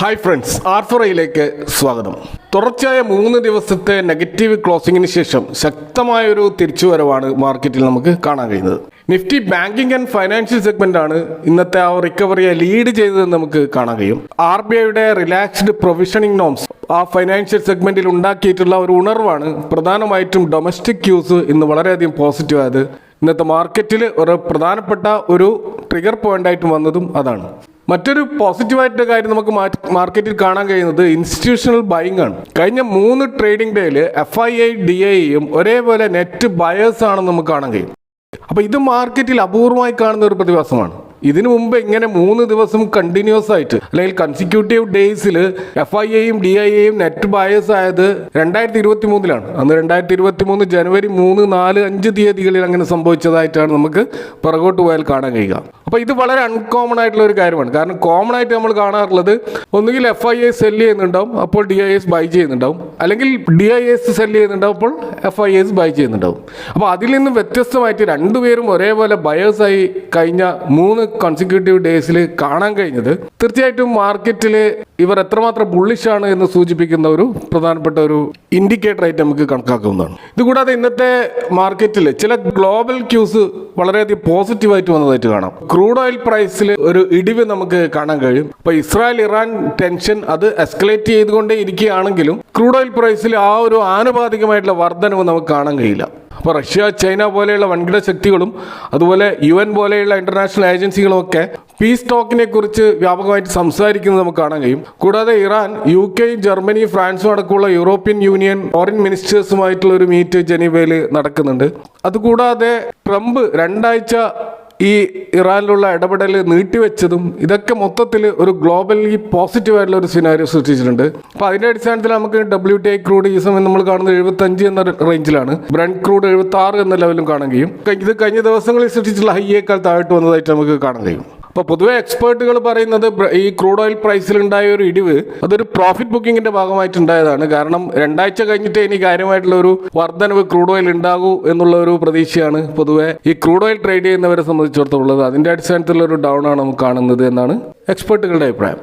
Hi friends ആർഫറയിലേക്ക് സ്വാഗതം. തുടർച്ചയായ മൂന്ന് ദിവസത്തെ നെഗറ്റീവ് ക്ലോസിംഗിന് ശേഷം ശക്തമായ ഒരു തിരിച്ചുവരവാണ് മാർക്കറ്റിൽ നമുക്ക് കാണാൻ കഴിയുന്നത്. Nifty banking and financial segment ആണ് ഇന്നത്തെ ആ റിക്കവറിയെ ലീഡ് ചെയ്തതെന്ന് നമുക്ക് കാണാൻ കഴിയും. ആർ ബി ഐയുടെ റിലാക്സ്ഡ് പ്രൊവിഷനിങ് നോംസ് ആ ഫൈനാൻഷ്യൽ സെഗ്മെന്റിൽ ഉണ്ടാക്കിയിട്ടുള്ള ഒരു ഉണർവാണ് പ്രധാനമായിട്ടും ഡൊമസ്റ്റിക് യൂസ് ഇന്ന് വളരെയധികം പോസിറ്റീവ് ആയത്. ഇന്നത്തെ മാർക്കറ്റിൽ ഒരു പ്രധാനപ്പെട്ട ഒരു ട്രിഗർ പോയിന്റ് ആയിട്ട് വന്നതും അതാണ്. മറ്റൊരു പോസിറ്റീവായിട്ട് കാര്യം നമുക്ക് മാർക്കറ്റിൽ കാണാൻ കഴിയുന്നത് ഇൻസ്റ്റിറ്റ്യൂഷണൽ ബൈങ് ആണ്. കഴിഞ്ഞ മൂന്ന് ട്രേഡിംഗ് ഡേയിൽ എഫ് ഐ ഐ ഡി ഐയും ഒരേപോലെ നെറ്റ് ബയേഴ്സ് ആണെന്ന് നമുക്ക് കാണാൻ കഴിയും. അപ്പോൾ ഇത് മാർക്കറ്റിൽ അപൂർവമായി കാണുന്ന ഒരു പ്രതിഭാസമാണ്. ഇതിനു മുമ്പ് ഇങ്ങനെ മൂന്ന് ദിവസം കണ്ടിന്യൂസ് ആയിട്ട് അല്ലെങ്കിൽ കൺസിക്യൂട്ടീവ് ഡേയ്സിൽ എഫ് ഐ എയും ഡി ഐ എയും നെറ്റ് ബയസ് ആയത് രണ്ടായിരത്തി ഇരുപത്തി മൂന്നിലാണ് അന്ന് രണ്ടായിരത്തി ഇരുപത്തി മൂന്ന് ജനുവരി മൂന്ന് നാല് അഞ്ച് തീയതികളിൽ അങ്ങനെ സംഭവിച്ചതായിട്ടാണ് നമുക്ക് പുറകോട്ട് പോയാൽ കാണാൻ കഴിയുക. അപ്പോൾ ഇത് വളരെ അൺകോമൺ ആയിട്ടുള്ള ഒരു കാര്യമാണ്. കാരണം കോമൺ ആയിട്ട് നമ്മൾ കാണാറുള്ളത് ഒന്നുകിൽ എഫ് ഐ എസ് സെൽ ചെയ്യുന്നുണ്ടാവും അപ്പോൾ ഡി ഐ എസ് ബൈ ചെയ്യുന്നുണ്ടാവും. അല്ലെങ്കിൽ ഡി ഐ എസ് സെൽ ചെയ്യുന്നുണ്ടാവും അപ്പോൾ എഫ് ഐ എസ് ബൈ ചെയ്യുന്നുണ്ടാവും. അപ്പോൾ അതിൽ നിന്നും വ്യത്യസ്തമായിട്ട് രണ്ടുപേരും ഒരേപോലെ ബയേഴ്സായി കഴിഞ്ഞ മൂന്ന് കൺസിക്യൂട്ടീവ് ഡേയ്സിൽ കാണാൻ കഴിഞ്ഞത്. തീർച്ചയായിട്ടും മാർക്കറ്റിൽ ഇവർ എത്രമാത്രം ബുള്ളിഷാണ് എന്ന് സൂചിപ്പിക്കുന്ന ഒരു പ്രധാനപ്പെട്ട ഒരു ഇൻഡിക്കേറ്റർ ആയിട്ട് നമുക്ക് കണക്കാക്കുന്നതാണ് ഇതുകൂടാതെ ഇന്നത്തെ മാർക്കറ്റിൽ ചില ഗ്ലോബൽ ക്യൂസ് വളരെയധികം പോസിറ്റീവായിട്ട് വന്നതായിട്ട് കാണാം. ക്രൂഡ് ഓയിൽ പ്രൈസിൽ ഒരു ഇടിവ് നമുക്ക് കാണാൻ കഴിയും. അപ്പോൾ ഇസ്രായേൽ ഇറാൻ ടെൻഷൻ അത് എസ്കലേറ്റ് ചെയ്തുകൊണ്ടേ ഇരിക്കുകയാണെങ്കിലും ക്രൂഡ് ഓയിൽ പ്രൈസിൽ ആ ഒരു ആനുപാതികമായിട്ടുള്ള വർധനവ് നമുക്ക് കാണാൻ കഴിയില്ല. അപ്പോൾ റഷ്യ ചൈന പോലെയുള്ള വൻകിട ശക്തികളും അതുപോലെ യു എൻ പോലെയുള്ള ഇന്റർനാഷണൽ ഏജൻസികളും ഒക്കെ പീസ് ടോക്കിനെ കുറിച്ച് വ്യാപകമായിട്ട് സംസാരിക്കുന്നത് നമുക്ക് കാണാൻ കഴിയും. കൂടാതെ ഇറാൻ യു കെ ജർമ്മനി ഫ്രാൻസും അടക്കമുള്ള യൂറോപ്യൻ യൂണിയൻ ഫോറിൻ മിനിസ്റ്റേഴ്സുമായിട്ടുള്ള ഒരു മീറ്റ് ജനീവയിൽ നടക്കുന്നുണ്ട്. അതുകൂടാതെ ട്രംപ് രണ്ടാഴ്ച ഈ ഇറാനിലുള്ള ഇടപെടൽ നീട്ടിവെച്ചതും ഇതൊക്കെ മൊത്തത്തിൽ ഒരു ഗ്ലോബലി പോസിറ്റീവായിട്ടുള്ള ഒരു സിനാരിയോ സൃഷ്ടിച്ചിട്ടുണ്ട്. അപ്പോൾ അതിന്റെ അടിസ്ഥാനത്തിൽ നമുക്ക് ഡബ്ല്യു ടി ഐ ക്രൂഡ് ഈ സമയം നമ്മൾ കാണുന്നത് എഴുപത്തഞ്ച് എന്ന റേഞ്ചിലാണ് ബ്രണ്ട് ക്രൂഡ് എഴുപത്തി ആറ് എന്ന ലെവലും കാണാൻ കഴിയും. ഇത് കഴിഞ്ഞ ദിവസങ്ങളിൽ സൃഷ്ടിച്ചിട്ടുള്ള ഹൈയേക്കാൾ താഴ്ത്തു വന്നതായിട്ട് നമുക്ക് കാണാൻ കഴിയും. അപ്പോൾ പൊതുവെ എക്സ്പേർട്ടുകൾ പറയുന്നത് ഈ ക്രൂഡ് ഓയിൽ പ്രൈസിൽ ഉണ്ടായ ഒരു ഇടിവ് അതൊരു പ്രോഫിറ്റ് ബുക്കിങ്ങിന്റെ ഭാഗമായിട്ട് ഉണ്ടായതാണ് കാരണം രണ്ടാഴ്ച കഴിഞ്ഞിട്ട് ഇനി കാര്യമായിട്ടുള്ള ഒരു വർധനവ് ക്രൂഡ് ഓയിൽ ഉണ്ടാകൂ എന്നുള്ള ഒരു പ്രതീക്ഷയാണ് പൊതുവെ ഈ ക്രൂഡ് ഓയിൽ ട്രേഡ് ചെയ്യുന്നവരെ സംബന്ധിച്ചിടത്തോളം ഉള്ളത്. അതിന്റെ അടിസ്ഥാനത്തിലുള്ള ഒരു ഡൗൺ ആണ് നമുക്ക് കാണുന്നത് എന്നാണ് എക്സ്പേർട്ടുകളുടെ അഭിപ്രായം.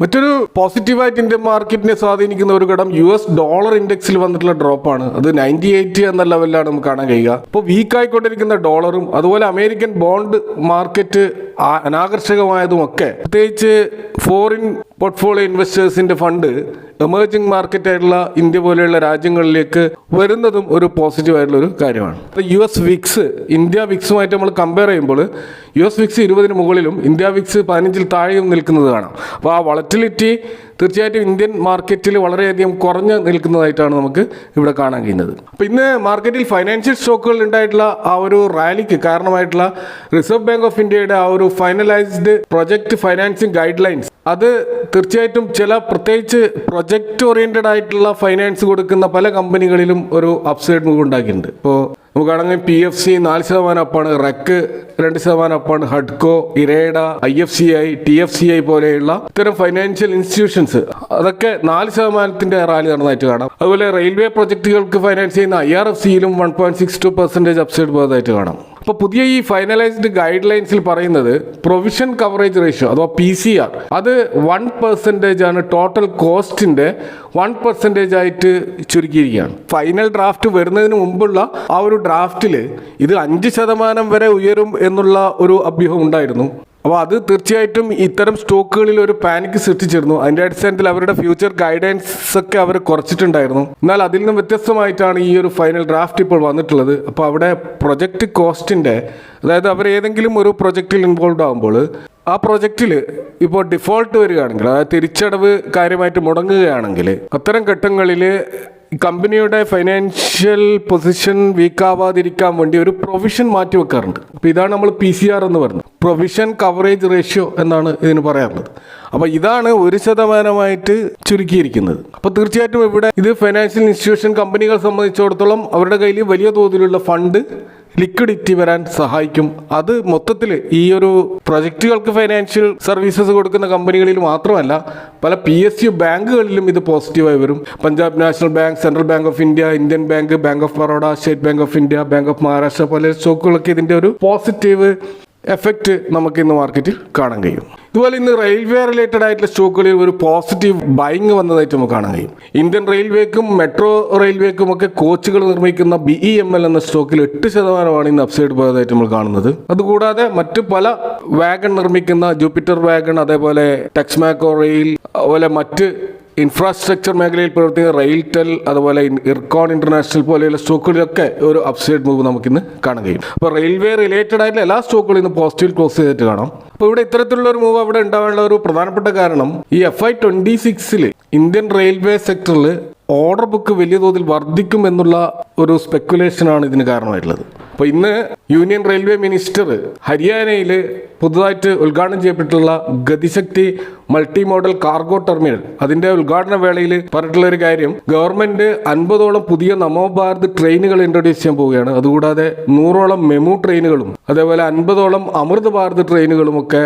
മറ്റൊരു പോസിറ്റീവായിട്ട് ഇന്ത്യൻ മാർക്കറ്റിനെ സ്വാധീനിക്കുന്ന ഒരു ഘടകം യു എസ് ഡോളർ ഇൻഡെക്സിൽ വന്നിട്ടുള്ള ഡ്രോപ്പാണ് അത് നയന്റി എയ്റ്റ് എന്ന ലെവലിലാണ് നമുക്ക് കാണാൻ കഴിയുക. ഇപ്പോൾ വീക്കായിക്കൊണ്ടിരിക്കുന്ന ഡോളറും അതുപോലെ അമേരിക്കൻ ബോണ്ട് മാർക്കറ്റ് അനാകർഷകമായതുമൊക്കെ പ്രത്യേകിച്ച് ഫോറിൻ പോർട്ട്ഫോളിയോ ഇൻവെസ്റ്റേഴ്സിന്റെ ഫണ്ട് എമേർജിംഗ് മാർക്കറ്റ് ആയിട്ടുള്ള ഇന്ത്യ പോലെയുള്ള രാജ്യങ്ങളിലേക്ക് വരുന്നതും ഒരു പോസിറ്റീവ് ആയിട്ടുള്ള ഒരു കാര്യമാണ്. യു എസ് വിക്സ് ഇന്ത്യ വിക്സുമായിട്ട് നമ്മൾ കമ്പയർ ചെയ്യുമ്പോൾ യു എസ് വിക്സ് ഇരുപതിന് മുകളിലും ഇന്ത്യ വിക്സ് പതിനഞ്ചിൽ താഴെയും നിൽക്കുന്നത് കാണാം. അപ്പോൾ ആ വളറ്റിലിറ്റി തീർച്ചയായിട്ടും ഇന്ത്യൻ മാർക്കറ്റിൽ വളരെയധികം കുറഞ്ഞ് നിൽക്കുന്നതായിട്ടാണ് നമുക്ക് ഇവിടെ കാണാൻ കഴിയുന്നത്. അപ്പോൾ ഇന്ന് മാർക്കറ്റിൽ ഫൈനാൻഷ്യൽ സ്റ്റോക്കുകൾ ഉണ്ടായിട്ടുള്ള ആ ഒരു റാലിക്ക് കാരണമായിട്ടുള്ള റിസർവ് ബാങ്ക് ഓഫ് ഇന്ത്യയുടെ ആ ഒരു finalised project financing guidelines അത് തീർച്ചയായിട്ടും ചില പ്രത്യേകിച്ച് പ്രൊജക്ട് ഓറിയന്റഡ് ആയിട്ടുള്ള ഫൈനാൻസ് കൊടുക്കുന്ന പല കമ്പനികളിലും ഒരു അപ്സൈഡ് മൂവ് ഉണ്ടാക്കിയിട്ടുണ്ട്. ഇപ്പോൾ നമുക്കാണെങ്കിൽ പി എഫ് സി നാല് ശതമാനം അപ്പാണ് റെക്ക് രണ്ട് ശതമാനം അപ്പാണ് ഹഡ്കോ IREDA I F C I T F C I പോലെയുള്ള ഇത്തരം ഫൈനാൻഷ്യൽ ഇൻസ്റ്റിറ്റ്യൂഷൻസ് അതൊക്കെ നാല് ശതമാനത്തിന്റെ റാലി നടന്നതായിട്ട് കാണാം. അതുപോലെ റെയിൽവേ പ്രൊജക്ടുകൾക്ക് ഫൈനാൻസ് ചെയ്യുന്ന I R F സിയിലും one point six two percentage upside പോയതായിട്ട് കാണാം. അപ്പോൾ പുതിയ ഈ ഫൈനലൈസ്ഡ് ഗൈഡ് ലൈൻസിൽ പറയുന്നത് പ്രൊവിഷൻ കവറേജ് റേഷ്യോ അഥവാ പി സി ആർ അത് വൺ പെർസെന്റേജ് ആണ് ടോട്ടൽ കോസ്റ്റിന്റെ വൺ പെർസെന്റേജ് ആയിട്ട് ചുരുക്കിയിരിക്കുകയാണ്. ഫൈനൽ ഡ്രാഫ്റ്റ് വരുന്നതിന് മുമ്പുള്ള ആ ഒരു ഡ്രാഫ്റ്റിൽ ഇത് അഞ്ച് ശതമാനം വരെ ഉയരും എന്നുള്ള ഒരു അഭ്യൂഹം ഉണ്ടായിരുന്നു. അപ്പോൾ അത് തീർച്ചയായിട്ടും ഇത്തരം സ്റ്റോക്കുകളിൽ ഒരു പാനിക് സൃഷ്ടിച്ചിരുന്നു. അതിന്റെ അടിസ്ഥാനത്തിൽ അവരുടെ ഫ്യൂച്ചർ ഗൈഡൻസ് ഒക്കെ അവർ കുറച്ചിട്ടുണ്ടായിരുന്നു. എന്നാൽ അതിൽ നിന്നും വ്യത്യസ്തമായിട്ടാണ് ഈ ഒരു ഫൈനൽ ഡ്രാഫ്റ്റ് ഇപ്പോൾ വന്നിട്ടുള്ളത്. അപ്പോൾ അവിടെ പ്രൊജക്റ്റ് കോസ്റ്റിന്റെ അതായത് അവർ ഏതെങ്കിലും ഒരു പ്രൊജക്റ്റിൽ ഇൻവോൾവ് ആകുമ്പോൾ ആ പ്രൊജക്റ്റിൽ ഇപ്പോൾ ഡിഫോൾട്ട് വരികയാണെങ്കിൽ അതായത് തിരിച്ചടവ് കാര്യമായിട്ട് മുടങ്ങുകയാണെങ്കിൽ അത്തരം ഘട്ടങ്ങളിൽ കമ്പനിയുടെ ഫൈനാൻഷ്യൽ പൊസിഷൻ വീക്കാവാതിരിക്കാൻ വേണ്ടി ഒരു പ്രൊവിഷൻ മാറ്റി വെക്കാറുണ്ട് അപ്പോൾ ഇതാണ് നമ്മൾ പി സി ആർ എന്ന് പറയുന്നത്. പ്രൊവിഷൻ കവറേജ് റേഷ്യോ എന്നാണ് ഇതിന് പറയാറുള്ളത്. അപ്പോൾ ഇതാണ് ഒരു ശതമാനമായിട്ട് ചുരുക്കിയിരിക്കുന്നത്. അപ്പോൾ തീർച്ചയായിട്ടും ഇവിടെ ഇത് ഫൈനാൻഷ്യൽ ഇൻസ്റ്റിറ്റ്യൂഷൻ കമ്പനികൾ സംബന്ധിച്ചിടത്തോളം അവരുടെ കയ്യിൽ വലിയ തോതിലുള്ള ഫണ്ട് ലിക്വിഡിറ്റി വരാൻ സഹായിക്കും. അത് മൊത്തത്തിൽ ഈ ഒരു പ്രൊജക്റ്റുകൾക്ക് ഫൈനാൻഷ്യൽ സർവീസസ് കൊടുക്കുന്ന കമ്പനികളിൽ മാത്രമല്ല പല പി എസ് യു ബാങ്കുകളിലും ഇത് പോസിറ്റീവായി വരും. Punjab national bank central bank of India Indian bank bank of Baroda state bank of India bank of Maharashtra പല സ്റ്റോക്കുകളൊക്കെ ഇതിന്റെ ഒരു പോസിറ്റീവ് എഫക്റ്റ് നമുക്ക് ഇന്ന് മാർക്കറ്റിൽ കാണാൻ കഴിയും. ഇതുപോലെ ഇന്ന് റെയിൽവേ റിലേറ്റഡ് ആയിട്ടുള്ള സ്റ്റോക്കുകളിൽ ഒരു പോസിറ്റീവ് ബൈങ് വന്നതായിട്ട് നമുക്ക് കാണാൻ കഴിയും. ഇന്ത്യൻ റെയിൽവേക്കും മെട്രോ റെയിൽവേക്കും ഒക്കെ കോച്ചുകൾ നിർമ്മിക്കുന്ന ബി ഇ എം എൽ എന്ന സ്റ്റോക്കിൽ എട്ട് ശതമാനമാണ് ഇന്ന് അപ്സൈഡ് പോയതായിട്ട് നമ്മൾ കാണുന്നത്. അതുകൂടാതെ മറ്റ് പല വാഗൺ നിർമ്മിക്കുന്ന ജൂപ്പിറ്റർ വാഗൺ അതേപോലെ ടെക്സ്മാക്കോ റെയിൽ അതുപോലെ മറ്റ് ഇൻഫ്രാസ്ട്രക്ചർ മേഖലയിൽ പ്രവർത്തിക്കുന്ന റെയിൽടെൽ അതുപോലെ ഇർക്കോൺ ഇന്റർനാഷണൽ പോലെയുള്ള സ്റ്റോക്കുകളിലൊക്കെ ഒരു അപ്സൈഡ് മൂവ് നമുക്കിന്ന് കാണാൻ കഴിയും. അപ്പോൾ റെയിൽവേ റിലേറ്റഡ് ആയിട്ടുള്ള എല്ലാ സ്റ്റോക്കുകളും ഇന്ന് പോസിറ്റീവ് ക്ലോസ് ചെയ്തിട്ട് കാണാം. അപ്പോൾ ഇവിടെ ഇത്തരത്തിലുള്ള ഒരു മൂവ് അവിടെ ഉണ്ടാവാനുള്ള ഒരു പ്രധാനപ്പെട്ട കാരണം ഈ എഫ് ഐ ട്വന്റി സിക്സിൽ ഇന്ത്യൻ റെയിൽവേ സെക്ടറിൽ ഓർഡർ ബുക്ക് വലിയ തോതിൽ വർദ്ധിക്കും എന്നുള്ള ഒരു സ്പെക്കുലേഷനാണ് ഇതിന് കാരണമായിട്ടുള്ളത്. അപ്പോൾ ഇന്ന് യൂണിയൻ റെയിൽവേ മിനിസ്റ്റർ ഹരിയാനയിൽ പുതുതായിട്ട് ഉദ്ഘാടനം ചെയ്യപ്പെട്ടുള്ള Gatishakti multi modal cargo terminal. അതിന്റെ ഉദ്ഘാടന വേളയിൽ പറഞ്ഞിട്ടുള്ള ഒരു കാര്യം ഗവൺമെന്റ് അൻപതോളം പുതിയ നമോ ഭാരത് ട്രെയിനുകൾ ഇൻട്രൊഡ്യൂസ് ചെയ്യാൻ പോവുകയാണ്. അതുകൂടാതെ നൂറോളം മെമു ട്രെയിനുകളും അതേപോലെ അൻപതോളം അമൃത് ഭാരത് ട്രെയിനുകളും ഒക്കെ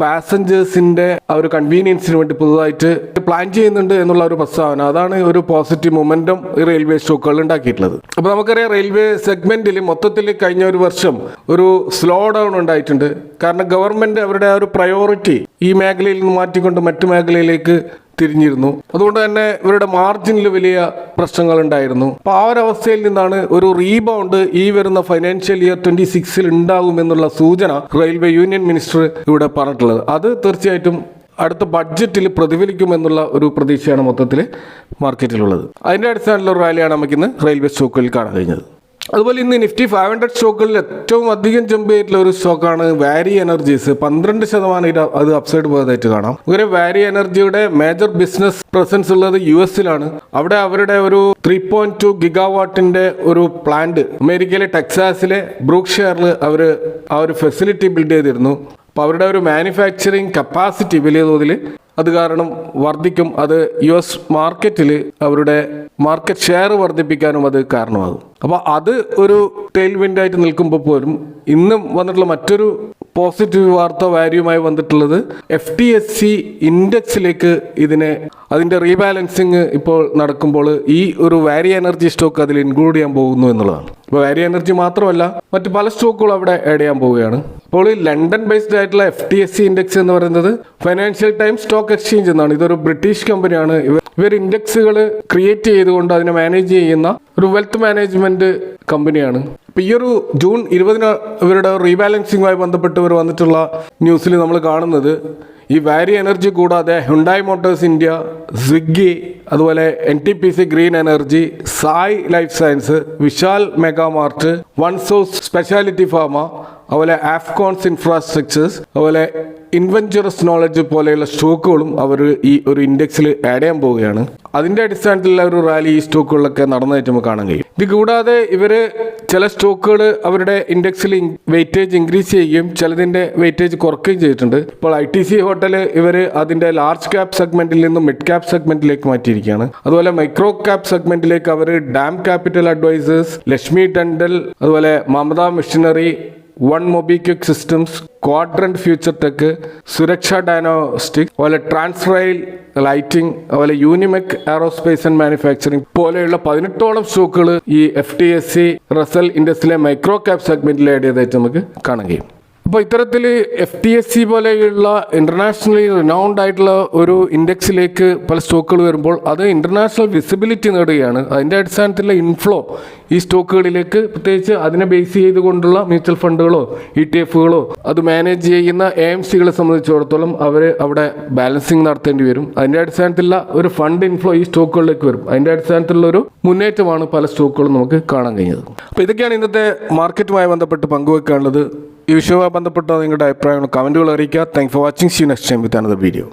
പാസഞ്ചേഴ്സിന്റെ ആ ഒരു കൺവീനിയൻസിന് വേണ്ടി പുതുതായിട്ട് പ്ലാൻ ചെയ്യുന്നുണ്ട് എന്നുള്ള ഒരു പ്രസ്താവന. അതാണ് ഒരു പോസിറ്റീവ് മൊമെന്റം ഈ റെയിൽവേ സ്റ്റോക്കുകൾ ഉണ്ടാക്കിയിട്ടുള്ളത്. അപ്പൊ നമുക്കറിയാം റെയിൽവേ സെഗ്മെന്റിൽ മൊത്തത്തിൽ കഴിഞ്ഞ ഒരു വർഷം ഒരു സ്ലോ ഡൗൺ ഉണ്ടായിട്ടുണ്ട്. കാരണം ഗവൺമെന്റ് അവരുടെ ആ ഒരു പ്രയോറിറ്റി ഈ മേഖലയിൽ നിന്ന് മാറ്റിക്കൊണ്ട് മറ്റു മേഖലയിലേക്ക് തിരിഞ്ഞിരുന്നു. അതുകൊണ്ട് തന്നെ ഇവരുടെ മാർജിനിൽ വലിയ പ്രശ്നങ്ങൾ ഉണ്ടായിരുന്നു അപ്പോൾ ആ ഒരു അവസ്ഥയിൽ നിന്നാണ് ഒരു റീബൗണ്ട് ഈ വരുന്ന ഫൈനാൻഷ്യൽ ഇയർ ട്വന്റി സിക്സിൽ ഉണ്ടാകുമെന്നുള്ള സൂചന റെയിൽവേ യൂണിയൻ മിനിസ്റ്റർ ഇവിടെ പറഞ്ഞിട്ടുള്ളത്. അത് തീർച്ചയായിട്ടും അടുത്ത ബഡ്ജറ്റിൽ പ്രതിഫലിക്കുമെന്നുള്ള ഒരു പ്രതീക്ഷയാണ് മൊത്തത്തിൽ മാർക്കറ്റിലുള്ളത് അതിന്റെ അടിസ്ഥാനത്തിലുള്ള റാലിയാണ് നമുക്കിന്ന് റെയിൽവേ സ്റ്റോക്കുകളിൽ കാണാൻ കഴിഞ്ഞത്. അതുപോലെ ഇന്ന് നിഫ്റ്റി ഫൈവ് ഹൺഡ്രഡ് സ്റ്റോക്കുകളിൽ ഏറ്റവും അധികം ജമ്പ് ചെയ്തിട്ടുള്ള ഒരു സ്റ്റോക്കാണ് വാരി എനർജീസ് പന്ത്രണ്ട് ശതമാനം അത് അപ്സൈഡ് പോയതായിട്ട് കാണാം. ഇവരെ വാരി എനർജിയുടെ മേജർ ബിസിനസ് പ്രസൻസ് ഉള്ളത് യു എസിലാണ് അവിടെ അവരുടെ ഒരു ത്രീ പോയിന്റ് ടു ഗിഗാവാട്ടിന്റെ ഒരു പ്ലാന്റ് അമേരിക്കയിലെ ടെക്സാസിലെ ബ്രൂക്ക് ഷെയറിൽ അവർ ആ ഒരു ഫെസിലിറ്റി ബിൽഡ് ചെയ്തിരുന്നു. അപ്പോൾ അവരുടെ ഒരു മാനുഫാക്ചറിങ് കപ്പാസിറ്റി വലിയ തോതിൽ അത് കാരണം വർദ്ധിക്കും. അത് യു എസ് മാർക്കറ്റിൽ അവരുടെ മാർക്കറ്റ് ഷെയർ വർദ്ധിപ്പിക്കാനും അത് കാരണമാകും. അപ്പോൾ അത് ഒരു ടെയിൽ വിൻഡായിട്ട് നിൽക്കുമ്പോൾ പോലും ഇന്നും വന്നിട്ടുള്ള മറ്റൊരു പോസിറ്റീവ് വാർത്ത വാല്യൂമായി വന്നിട്ടുള്ളത് എഫ് ടി എസ് സി ഇൻഡെക്സിലേക്ക് ഇതിനെ അതിന്റെ റീബാലൻസിങ് ഇപ്പോൾ നടക്കുമ്പോൾ ഈ ഒരു വാരി എനർജി സ്റ്റോക്ക് അതിൽ ഇൻക്ലൂഡ് ചെയ്യാൻ പോകുന്നു എന്നുള്ളതാണ്. ഇപ്പോൾ വാരി എനർജി മാത്രമല്ല മറ്റ് പല സ്റ്റോക്കുകളും അവിടെ ആഡ് ചെയ്യാൻ പോവുകയാണ്. അപ്പോൾ ഈ ലണ്ടൻ ബേസ്ഡ് ആയിട്ടുള്ള F T S C index എന്ന് പറയുന്നത് ഫൈനാൻഷ്യൽ ടൈം സ്റ്റോക്ക് എക്സ്ചേഞ്ച് എന്നാണ്. ഇതൊരു ബ്രിട്ടീഷ് കമ്പനിയാണ് ഇവർ ഇവർ ഇൻഡെക്സുകൾ ക്രിയേറ്റ് ചെയ്തുകൊണ്ട് അതിനെ മാനേജ് ചെയ്യുന്ന ഒരു വെൽത്ത് മാനേജ്മെന്റ് കമ്പനിയാണ് ഇപ്പൊ ഈ ഒരു ജൂൺ ഇരുപതിന് ഇവരുടെ റീബാലൻസിംഗുമായി ബന്ധപ്പെട്ട് ഇവർ വന്നിട്ടുള്ള ന്യൂസിൽ നമ്മൾ കാണുന്നത് ഈ വാരി എനർജി കൂടാതെ ഹുണ്ടായ് മോട്ടോഴ്സ് ഇന്ത്യ സ്വിഗ്ഗി അതുപോലെ N T P C green energy Sai life science Vishal mega mart one sauce specialty pharma അതുപോലെ ആഫ്കോൺസ് ഇൻഫ്രാസ്ട്രക്ചേഴ്സ് അതുപോലെ ഇൻവെഞ്ചറസ് നോളജ് പോലെയുള്ള സ്റ്റോക്കുകളും അവർ ഈ ഒരു ഇൻഡെക്സിൽ ആഡ് ചെയ്യാൻ പോവുകയാണ്. അതിന്റെ അടിസ്ഥാനത്തിൽ ഒരു റാലി ഈ സ്റ്റോക്കുകളിലൊക്കെ നടന്നതായിട്ട് നമുക്ക് കാണാൻ കഴിയും. ഇത് കൂടാതെ ഇവർ ചില സ്റ്റോക്കുകൾ അവരുടെ ഇൻഡെക്സിൽ വെയിറ്റേജ് ഇൻക്രീസ് ചെയ്യുകയും ചിലതിന്റെ വെയിറ്റേജ് കുറക്കുകയും ചെയ്തിട്ടുണ്ട്. ഇപ്പോൾ ഐ ടി സി ഹോട്ടൽ ഇവർ അതിന്റെ ലാർജ് ക്യാപ് സെഗ്മെന്റിൽ നിന്നും മിഡ് ക്യാപ് സെഗ്മെന്റിലേക്ക് മാറ്റിയിരിക്കുകയാണ്. അതുപോലെ മൈക്രോ ക്യാപ് സെഗ്മെന്റിലേക്ക് അവർ dam capital advisors Laxmi dental അതുപോലെ Mamata machinery one MobiKwik systems quadrant future tech Suraksha diagnostic അതുപോലെ ട്രാൻസ്ഫറൈൽ ലൈറ്റിംഗ് അതുപോലെ യൂണിമെക് എയറോസ്പേസ് ആൻഡ് മാനുഫാക്ചറിംഗ് പോലെയുള്ള പതിനെട്ടോളം സ്റ്റോക്കുകൾ ഈ F T S C Russell ഇൻഡസ്ട്രിയിലെ micro cap സെഗ്മെന്റിൽ ആഡ് നമുക്ക് കാണാൻ കഴിയും. അപ്പോൾ ഇത്തരത്തിൽ എഫ് ടി എസ് സി പോലെയുള്ള ഇന്റർനാഷണലി റിനൗണ്ട് ആയിട്ടുള്ള ഒരു ഇൻഡെക്സിലേക്ക് പല സ്റ്റോക്കുകൾ വരുമ്പോൾ അത് ഇന്റർനാഷണൽ വിസിബിലിറ്റി നേടുകയാണ്. അതിന്റെ അടിസ്ഥാനത്തിലുള്ള ഇൻഫ്ലോ ഈ സ്റ്റോക്കുകളിലേക്ക് പ്രത്യേകിച്ച് അതിനെ ബേസ് ചെയ്തുകൊണ്ടുള്ള മ്യൂച്വൽ ഫണ്ടുകളോ ഇ ടി എഫുകളോ അത് മാനേജ് ചെയ്യുന്ന എ എം സികളെ സംബന്ധിച്ചിടത്തോളം അവർ അവിടെ ബാലൻസിങ് നടത്തേണ്ടി വരും. അതിന്റെ അടിസ്ഥാനത്തിലുള്ള ഒരു ഫണ്ട് ഇൻഫ്ലോ ഈ സ്റ്റോക്കുകളിലേക്ക് വരും. അതിന്റെ അടിസ്ഥാനത്തിലുള്ള ഒരു മുന്നേറ്റമാണ് പല സ്റ്റോക്കുകളും നമുക്ക് കാണാൻ കഴിഞ്ഞത്. അപ്പോൾ ഇതൊക്കെയാണ് ഇന്നത്തെ മാർക്കറ്റുമായി ബന്ധപ്പെട്ട് പങ്കുവെക്കാനുള്ളത്. ഈ വിഷയവുമായി ബന്ധപ്പെട്ട നിങ്ങളുടെ അഭിപ്രായങ്ങൾ കമന്റുകൾ അറിയിക്കുക. Thank for watching see next time with another video